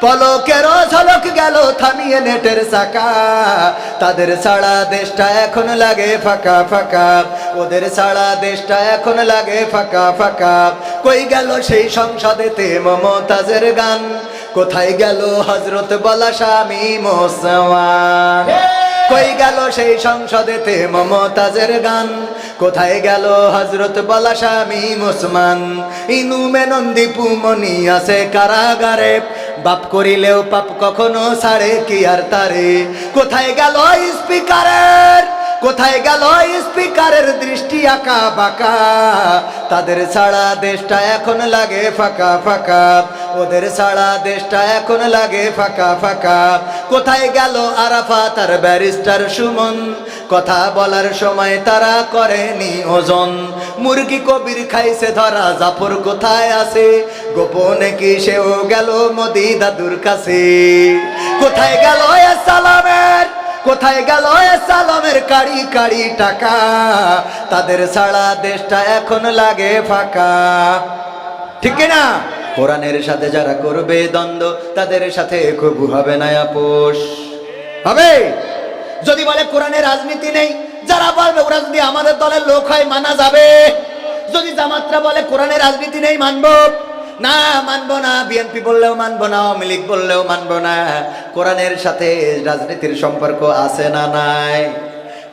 পলকেরও ঝলক গেল, থামিয়ে নেটের চাকা। তাদের সারা দেশটা এখন লাগে ফাঁকা ফাঁকা। ওদের সারা দেশটা এখন লাগে ফাঁকা ফাঁকা। কই গেল সেই সংসদেতে মমতাজের গান? কোথায় গেল হজরত বলা স্বামী মোসওয়ান? কই গেল সেই সংসদেতে মমতাজের গান? কোথায় গেল হজরত বলা স্বামী মুসমান? ইনু মেনন্দি পুমনি আছে কারাগারে। বাপ করিলেও পাপ কখনো ছাড়ে, কি আর তারে? কোথায় গেল স্পিকারের, কোথায় গেল স্পিকারের দৃষ্টি আঁকা বাঁকা? তাদের সারা দেশটা এখন লাগে ফাঁকা ফাঁকা। ওদের সারা দেশটা এখন লাগে ফাঁকা ফাঁকা। কোথায় গেল আরাফা তার ব্যারিস্টার সুমন? কথা বলার সময় তারা করেনি ওজন। মুরগি কবির খাইছে ধরা, জাফর কোথায় আছে? গোপনে কি সেও গেল মোদি দাদুর কাছে? কোথায় গেল সালামের, কোথায় গেল সালামের কাড়ি কাড়ি টাকা? তাদের সারা দেশটা এখন লাগে ফাঁকা। ঠিক না? কোরআনের সাথে যারা করবে দ্বন্দ্ব, তাদের সাথে খুব হবে না আপোষ হবে? যদি বলে কোরআনের রাজনীতি নেই, যারা বলবে ওরা যদি আমাদের দলের লোক হয়, মানা যাবে। যদি জামাতরা বলে কোরআনের রাজনীতি নেই, মানব। না মানব না, বিএনপি বললেও মানব না, আওয়ামী লীগ বললেও মানব না। কোরআনের সাথে রাজনীতির সম্পর্ক আছে না নাই?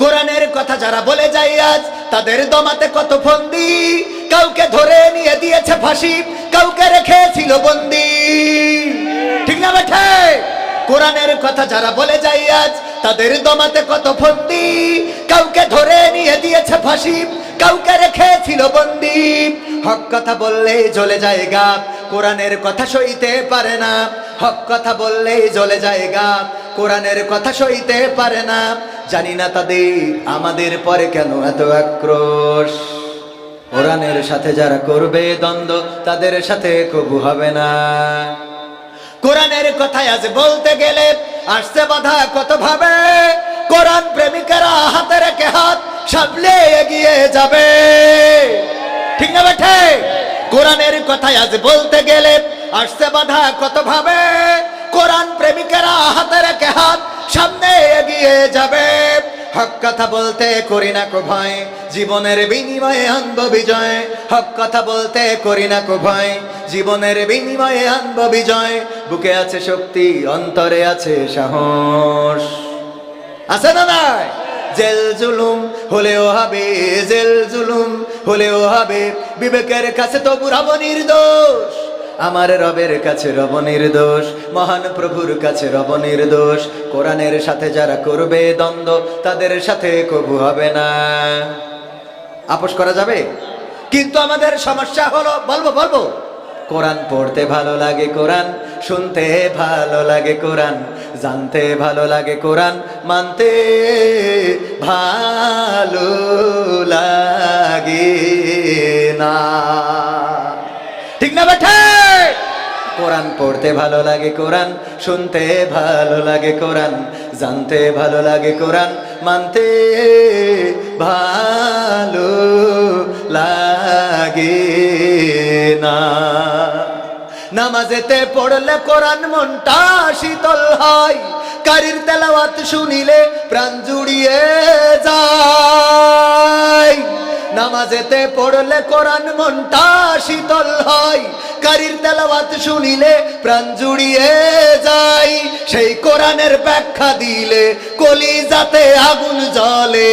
কোরআনের কথা যারা বলে যায় আজ, তাদের দমাতে কত ফন্দি। কাউকে ধরে নিয়ে দিয়েছে ফাঁসি, কাউকে রেখেছিল বন্দি। ঠিক না বেঠে? কোরআনের কথা যারা বলে যায় আজ, তাদের দমাতে কত ফন্দি। কাউকে ধরে নিয়ে দিয়েছে ফাঁসি, কাউকে রেখেছিল বন্দি। হক কথা বললেই জ্বলে যায় গা কোরআনের কথা সইতে পারে না। হক কথা বললেই জ্বলে যায় গা কোরআনের কথা সইতে পারে না। জানি না তাদের, আমাদের পরে কেন এত আক্রোশ? কোরআনের সাথে যারা করবে দ্বন্দ্ব, তাদের সাথে কবু হবে না। কোরআনের কথায় আজ বলতে গেলে আসছে বাধা কত ভাবে কোরআন প্রেমিকেরা হাতে রেখে হাত সামলে এগিয়ে যাবে। ঠিক না বেঠে? কোরআনের কথায় আজ বলতে গেলে আসছে বাধা কত ভাবে এগিয়ে যাবে। হক কথা বলতে করি না কো ভয় জীবনের বিনিময়ে আনব বিজয়। হক কথা বলতে করি না কো ভয় জীবনের বিনিময়ে আনব বিজয়। বুকে আছে শক্তি, অন্তরে আছে সাহস। আছে না নাই? জেল জুলুম হলেও হবে, জেল জুলুম হলেও হবে। বিবেকের কাছে তবু রব নির্দোষ। আমার রবের কাছে রব নির্দোষ, মহান প্রভুর কাছে রব নির্দোষ। কোরআনের সাথে যারা করবে দ্বন্দ্ব, তাদের সাথে কবু হবে না। আপোষ করা যাবে? কিন্তু আমাদের সমস্যা হলো, বলব বলব। কোরআন পড়তে ভালো লাগে কোরআন, শুনতে ভালো লাগে কোরআন, জানতে ভালো লাগে কোরআন, মানতে ভালো লাগে না। ঠিক না বেঠে? কোরআন পড়তে ভালো লাগে কোরআন, শুনতে ভালো লাগে কোরআন, জানতে ভালো লাগে কোরআন, মানতে ভালো লাগে না। নামাজেতে পড়লে কোরআন মনটা শীতল হয়, কারির তেলাওয়াত শুনিলে প্রাণ জুড়িয়ে যায়। নামাজেতে পড়লে কোরআন মনটা শীতল হয়, কারির তেলাওয়াত শুনিলে প্রাণ জুড়িয়ে যাই সেই কোরআনের ব্যাখ্যা দিলে কলি যাতে আগুন জ্বলে।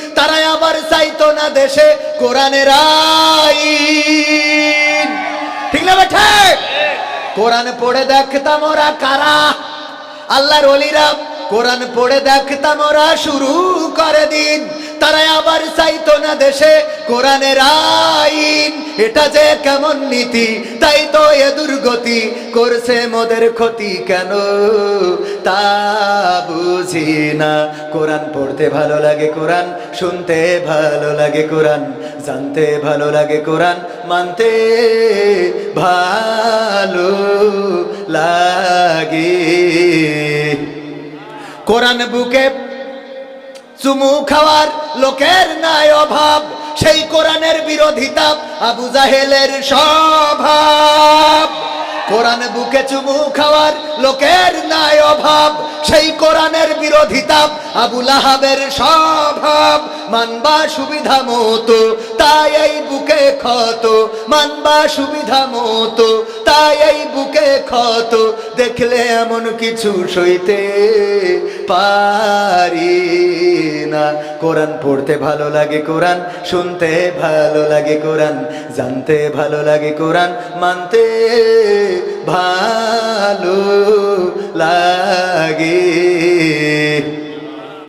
তারা আবার চাইতো না দেশে কোরআনের ঠিক না বেঠে? কোরআন পড়ে দেখতাম ওরা কারা? আল্লাহর অলিরাম কোরআন পড়ে দেখতাম ওরা শুরু করে দিন। তারা আবার চাইতো না দেশে কোরআনের আইন। এটা যে কেমন নীতি, তাই তো এ দুর্গতি। করছে মোদের ক্ষতি কেন? তা বুঝি না। কোরআন পড়তে ভালো লাগে কোরআন, শুনতে ভালো লাগে কোরআন, জানতে ভালো লাগে কোরআন, মানতে ভালো লাগে। কোরআন বুকে চুমু খাওয়ার লোকের নাই অভাব। সেই কোরআনের বিরোধিতা আবু জাহেলের স্বভাব। কোরআন বুকে চুমু খাওয়ার লোকের নাই অভাব। সেই কোরআনের বিরোধিতা আবু লাহাবের স্বভাব। মানবা সুবিধা মতো তাই এই বুকে ক্ষত। মানবা সুবিধা মতো তাই এই বুকে ক্ষত। দেখলে এমন কিছু সইতে পারি না। কোরআন পড়তে ভালো লাগে, কোরআন শুনতে ভালো লাগে কোরআন জানতে ভালো লাগে কোরআন মানতে ভালো লাগে।